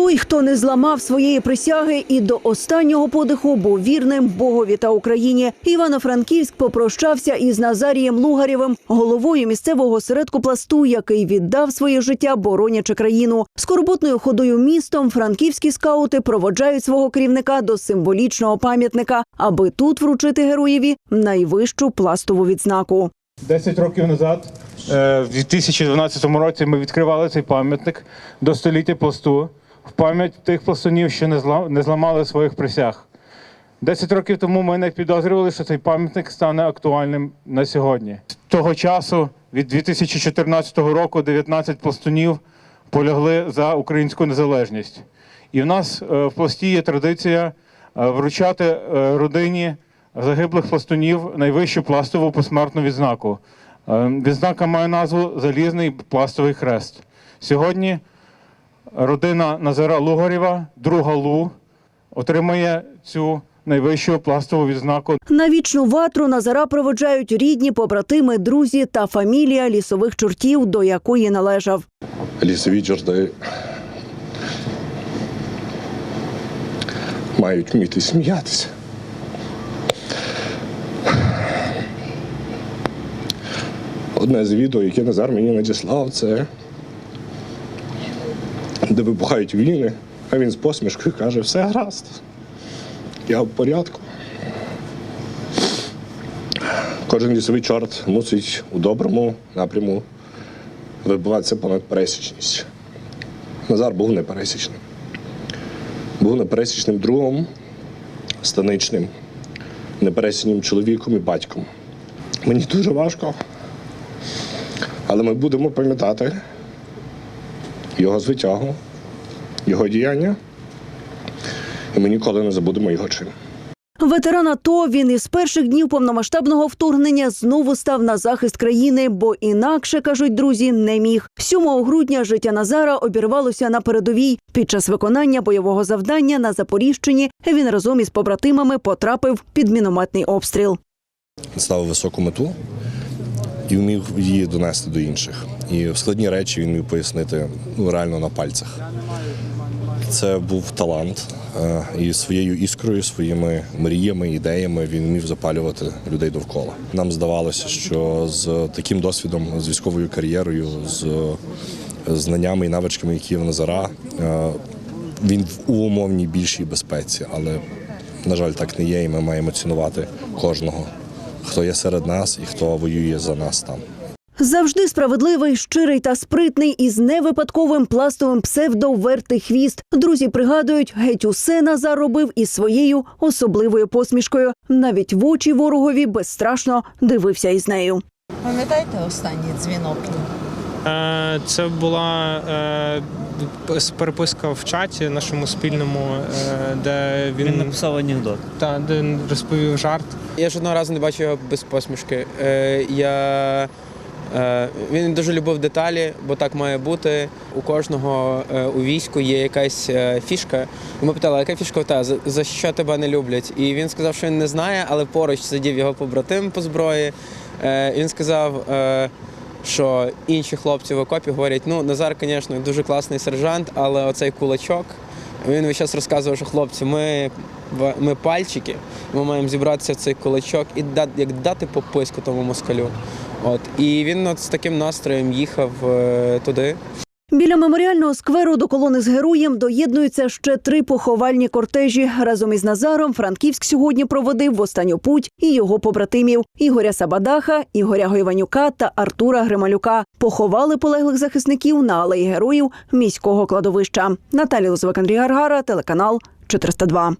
Той, хто не зламав своєї присяги і до останнього подиху був вірним Богові та Україні. Івано-Франківськ попрощався із Назарієм Лугарєвим, головою місцевого осередку пласту, який віддав своє життя, боронячи країну. Скорботною ходою містом франківські скаути проводжають свого керівника до символічного пам'ятника, аби тут вручити героєві найвищу пластову відзнаку. 10 років назад, е, в 2012 році, ми відкривали цей пам'ятник до століття пласту в пам'ять тих пластунів, що не зламали своїх присяг. 10 років тому ми не підозрювали, що цей пам'ятник стане актуальним на сьогодні. З того часу, від 2014 року, 19 пластунів полягли за українську незалежність. І в нас е, в пласті є традиція е, вручати е, родині загиблих пластунів найвищу пластову посмертну відзнаку. Відзнака має назву Залізний пластовий хрест. Сьогодні родина Назара Лугарєва, друга Лу, отримує цю найвищу пластову відзнаку. На вічну ватру Назара проводжають рідні, побратими, друзі та фамілія лісових чортів, до якої належав. лісові чорти мають вміти сміятися. Одне з відео, яке Назар мені надіслав, це де вибухають війни, а він з посмішкою каже, все гаразд. Я в порядку. Кожен лісовий чорт мусить у доброму напряму вибиватися понад пересічність. Назар був непересічним. Був непересічним другом, станичним, непересічним чоловіком і батьком. Мені дуже важко, але ми будемо пам'ятати його звитягу, його діяння, і ми ніколи не забудемо його чин. Ветеран АТО він із перших днів повномасштабного вторгнення знову став на захист країни, бо інакше кажуть друзі, не міг. 7 грудня життя Назара обірвалося на передовій. Під час виконання бойового завдання на Запоріжчині він разом із побратимами потрапив під мінометний обстріл. Він ставив високу мету і вмів її донести до інших. І складні речі він міг пояснити ну, реально на пальцях. Це був талант, е, і своєю іскрою, своїми мріями, ідеями він вмів запалювати людей довкола. Нам здавалося, що з таким досвідом, з військовою кар'єрою, з знаннями і навичками, які в Назара, е, він в умовній більшій безпеці, але на жаль, так не є, і ми маємо цінувати кожного, хто є серед нас і хто воює за нас там. Завжди справедливий, щирий та спритний із невипадковим пластовим псевдовертий хвіст. Друзі пригадують, геть усе Назар робив із своєю особливою посмішкою. Навіть в очі ворогові безстрашно дивився із нею. Пам'ятаєте останній дзвінок? Е, Це була е, переписка в чаті нашому спільному, е, де Він він, написав анекдот. та, де він розповів жарт. Я жодного разу не бачив його без посмішки. Я, він дуже любив деталі, бо так має бути. У кожного у війську є якась фішка. Ми питали, яка фішка у тебе? За, що тебе не люблять? І він сказав, що він не знає, але поруч сидів його побратим по зброї. Він сказав. Що інші хлопці в окопі говорять, ну Назар, звісно, дуже класний сержант, але оцей кулачок. Він весь час розказував, що хлопці, ми, ми пальчики, ми маємо зібратися в цей кулачок і дати, як дати пописку тому москалю. От. І він от з таким настроєм їхав е, туди. Біля меморіального скверу до колони з героєм доєднуються ще три поховальні кортежі. Разом із Назаром Франківськ сьогодні проводив в останню путь і його побратимів Ігоря Сабадаха, Ігоря Гойванюка та Артура Грималюка. Поховали полеглих захисників на алеї героїв міського кладовища. Наталія Лозовик, Андрій Гаргара, телеканал 402.